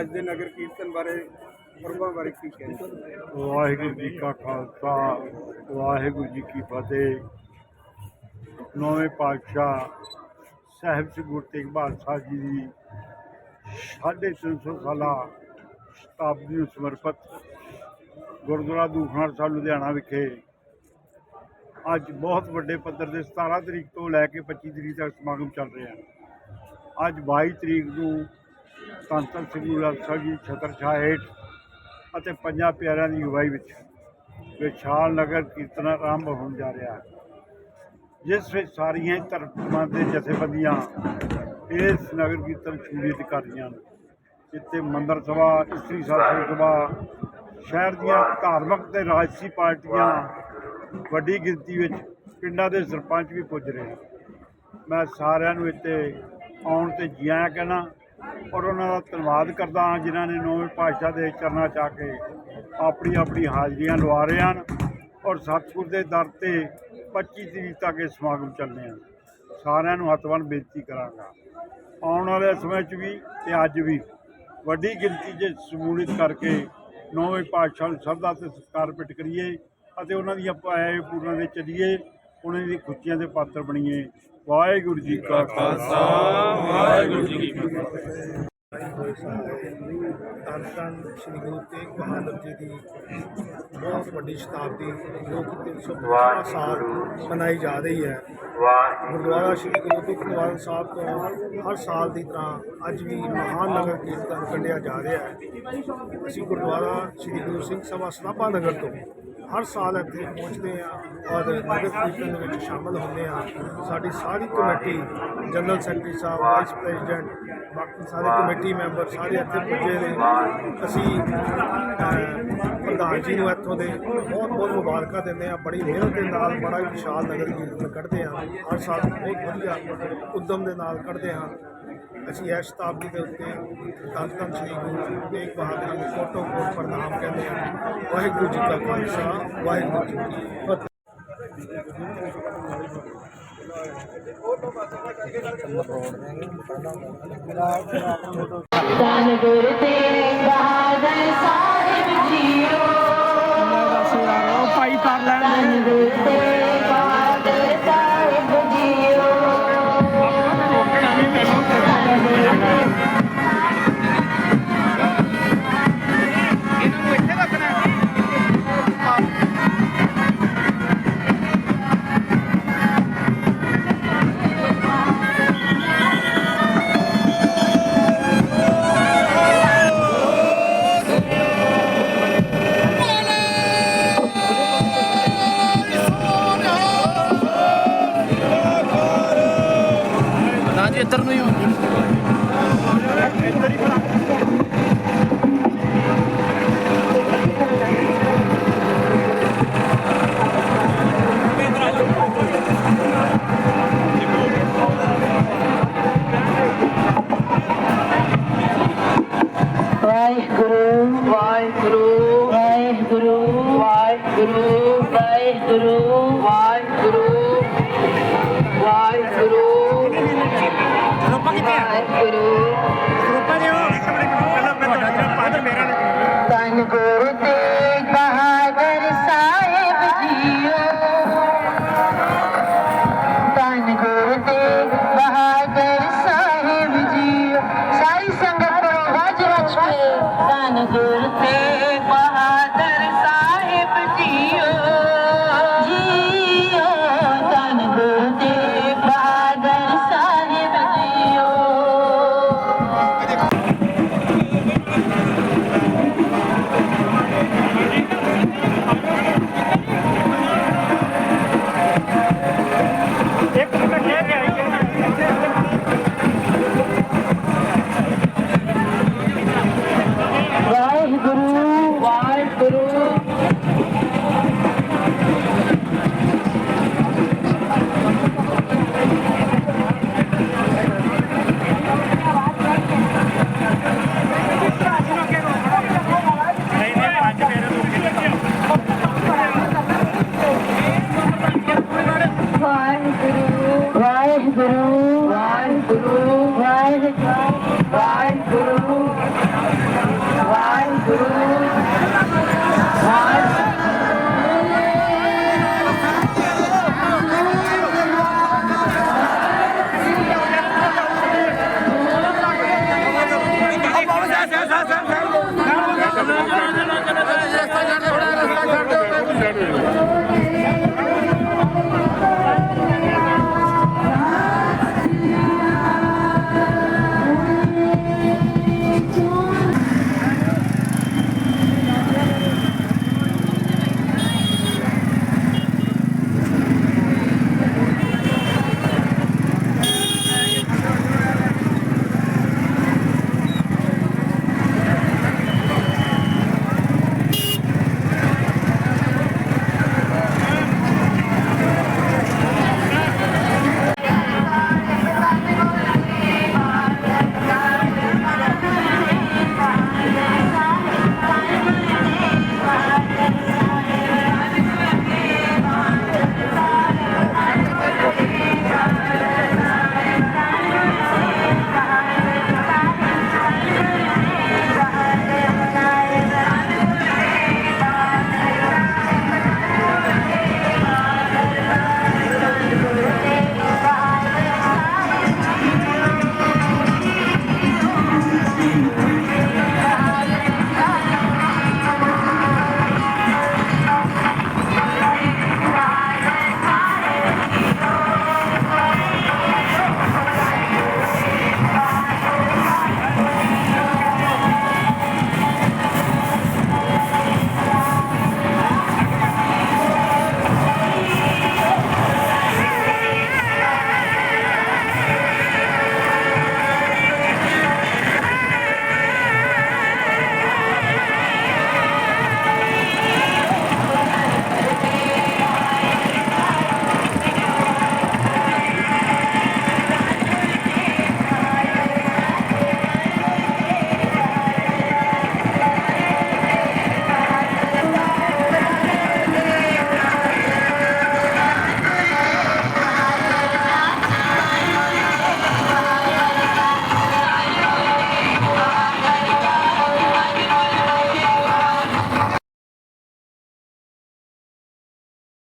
ਅੱਜ ਦੇ ਨਗਰ ਕੀਰਤਨ ਬਾਰੇ ਪਰਬਾਂ ਬਾਰੇ ਕੀ ਕਹਿੰਦੇ ਵਾਹਿਗੁਰੂ ਜੀ ਕਾ ਖਾਲਸਾ, ਵਾਹਿਗੁਰੂ ਜੀ ਕੀ ਫਤਿਹ। ਨੌਵੇਂ ਪਾਤਸ਼ਾਹ ਸਾਹਿਬ ਸ੍ਰੀ ਗੁਰੂ ਤੇਗ ਬਹਾਦਰ ਸਾਹਿਬ ਜੀ ਦੀ ਸਾਢੇ ਤਿੰਨ ਸੌ ਸਾਲਾ ਸ਼ਤਾਬਦੀ ਨੂੰ ਸਮਰਪਿਤ ਗੁਰਦੁਆਰਾ ਦੂਖਨਿਵਾਰਨ ਸਾਹਿਬ, ਲੁਧਿਆਣਾ ਵਿਖੇ ਅੱਜ ਬਹੁਤ ਵੱਡੇ ਪੱਧਰ ਦੇ 17 ਤਰੀਕ ਤੋਂ ਲੈ ਕੇ 25 ਤਰੀਕ ਤੱਕ ਸਮਾਗਮ ਚੱਲ ਰਿਹਾ। ਹੈ ਅੱਜ 22 ਤਰੀਕ ਨੂੰ ਧੰਨ ਧੰਨ ਸ੍ਰੀ ਗੁਰੂ ਗ੍ਰੰਥ ਸਾਹਿਬ ਜੀ ਛਤਰ ਹੇਠ ਅਤੇ ਪੰਜਾਂ ਪਿਆਰਿਆਂ ਦੀ ਅਗਵਾਈ ਵਿੱਚ ਵਿਸ਼ਾਲ ਨਗਰ ਕੀਰਤਨ ਆਰੰਭ ਹੋਣ ਜਾ ਰਿਹਾ ਹੈ। ਜਿਸ ਵਿੱਚ ਸਾਰੀਆਂ ਧਰਮਾਂ ਦੇ ਜਥੇਬੰਦੀਆਂ ਇਸ ਨਗਰ ਕੀਰਤਨ ਸ਼ਮੂਲੀਅਤ ਕਰ ਰਹੀਆਂ ਹਨ ਜਿੱਥੇ ਮੰਦਰ ਸਭਾ, ਇਸਤਰੀ ਸਾਧੂ ਸਭਾ, ਸ਼ਹਿਰ ਦੀਆਂ ਧਾਰਮਿਕ ਤੇ ਰਾਜਸੀ ਪਾਰਟੀਆਂ, ਵੱਡੀ ਗਿਣਤੀ ਵਿੱਚ ਪਿੰਡਾਂ ਦੇ ਸਰਪੰਚ ਵੀ ਪੁੱਜ ਰਹੇ ਮੈਂ ਸਾਰਿਆਂ ਨੂੰ ਇੱਥੇ ਆਉਣ ਤੇ ਜੀ ਆਇਆਂ ਕਹਿਣਾ ਔਰ ਉਹਨਾਂ ਦਾ ਧੰਨਵਾਦ ਕਰਦਾ ਹਾਂ ਜਿਨ੍ਹਾਂ ਨੇ ਨੌਵੇਂ ਪਾਤਸ਼ਾਹ ਦੇ ਚਰਨਾਂ 'ਚ ਆ ਕੇ ਆਪਣੀ ਆਪਣੀ ਹਾਜ਼ਰੀਆਂ ਲਵਾ ਰਹੇ ਹਨ ਔਰ ਸਤਿਗੁਰ ਦੇ ਦਰ ਤੇ 25 ਤਰੀਕ ਤੱਕ ਇਹ ਸਮਾਗਮ ਚੱਲਣੇ ਹਨ। ਸਾਰਿਆਂ ਨੂੰ ਹੱਥ-ਬੰਨ੍ਹ ਬੇਨਤੀ ਕਰਾਂਗਾ। ਆਉਣ ਵਾਲੇ ਸਮੇਂ 'ਚ ਵੀ ਤੇ ਅੱਜ ਵੀ ਵੱਡੀ ਗਿਣਤੀ 'ਚ ਸਮੂਲਿਤ ਕਰਕੇ ਨੌਵੇਂ ਪਾਤਸ਼ਾਹ ਨੂੰ ਸ਼ਰਧਾ ਤੇ ਸਤਿਕਾਰ ਪਿੱਟ ਕਰੀਏ ਅਤੇ ਉਹਨਾਂ ਦੀਆਂ ਪਾਏ ਪੂਰਨਾਂ ਦੇ ਚੱਲੀਏ ਉਹਨਾਂ ਦੀ ਖੁਸ਼ੀਆਂ ਦੇ ਪਾਤਰ ਬਣੀਏ। ਵਾਹਿਗੁਰੂ ਜੀ ਕਾ ਖਾਲਸਾ, ਵਾਹਿਗੁਰੂ ਜੀ ਕੀ ਫਤਿਹ ਧੰਨ ਧੰਨ ਸ੍ਰੀ ਗੁਰੂ ਤੇਗ ਬਹਾਦਰ ਜੀ ਦੀ ਬਹੁਤ ਵੱਡੀ ਸ਼ਤਾਬਦੀ ਜੋ ਕਿ 350 ਸਾਲ ਮਨਾਈ ਜਾ ਰਹੀ ਹੈ ਗੁਰਦੁਆਰਾ ਸ੍ਰੀ ਗੁਰੂ ਤੇਗ ਬਹਾਦਰ ਸਾਹਿਬ ਤੋਂ ਹਰ ਸਾਲ ਦੀ ਤਰ੍ਹਾਂ ਅੱਜ ਵੀ ਮਹਾਨ ਨਗਰ ਕੀਰਤਨ ਕੱਢਿਆ ਜਾ ਰਿਹਾ ਹੈ। ਅਸੀਂ ਗੁਰਦੁਆਰਾ ਸ੍ਰੀ ਗੁਰੂ ਸਿੰਘ ਸਭਾ ਸਨਾਪਾ ਨਗਰ ਤੋਂ ਹਰ ਸਾਲ ਇੱਥੇ ਪਹੁੰਚਦੇ ਆ ਔਰ ਨਗਰ ਕੀਰਤਨ ਵਿੱਚ ਸ਼ਾਮਲ ਹੁੰਦੇ ਆ ਸਾਡੀ ਸਾਰੀ ਕਮੇਟੀ, ਜਨਰਲ ਸੈਕਟਰੀ ਸਾਹਿਬ, ਵਾਈਸ ਪ੍ਰੈਜ਼ੀਡੈਂਟ, ਬਾਕੀ ਸਾਰੇ ਕਮੇਟੀ ਮੈਂਬਰ ਸਾਰੇ ਇੱਥੇ ਪੁੱਜੇ ਨੇ। ਅਸੀਂ ਪ੍ਰਧਾਨ ਜੀ ਨੂੰ ਇੱਥੋਂ ਦੇ ਬਹੁਤ ਬਹੁਤ ਮੁਬਾਰਕਾਂ ਦਿੰਦੇ ਆ ਬੜੀ ਮਿਹਨਤ ਦੇ ਨਾਲ, ਬੜਾ ਵਿਸ਼ਾਲ ਨਗਰ ਕੀਰਤਨ ਕੱਢਦੇ ਆ ਹਰ ਸਾਲ ਬਹੁਤ ਵਧੀਆ ਉਦਮ ਦੇ ਨਾਲ ਕੱਢਦੇ ਹਾਂ। ਅਸੀਂ ਇਸ ਸ਼ਤਾਬਦੀ ਦੇ ਉੱਤੇ ਧੰਨ ਧੰਨ ਸ੍ਰੀ ਗੁਰੂ ਤੇਗ ਬਹਾਦਰ ਜੀ ਨੂੰ ਫੋਟੋ ਕੋਟ ਪ੍ਰਣਾਮ ਕਹਿੰਦੇ ਹਾਂ। ਵਾਹਿਗੁਰੂ ਜੀ ਕਾ ਖਾਲਸਾ ਵਾਹਿਗੁਰੂ ਜੀ ਕੀ ਫਤਿਹ। ਧੰਨ ਗੁਰੂ ਤੇਗ ਬਹਾਦਰ ਸਾਹਿਬ ਜੀਓ ਭਾਈ ਕਰ ਲੈਣ ਨਾ ਇੱਧਰ ਨੂੰ ਹੀ ਹੋ Sadhguru.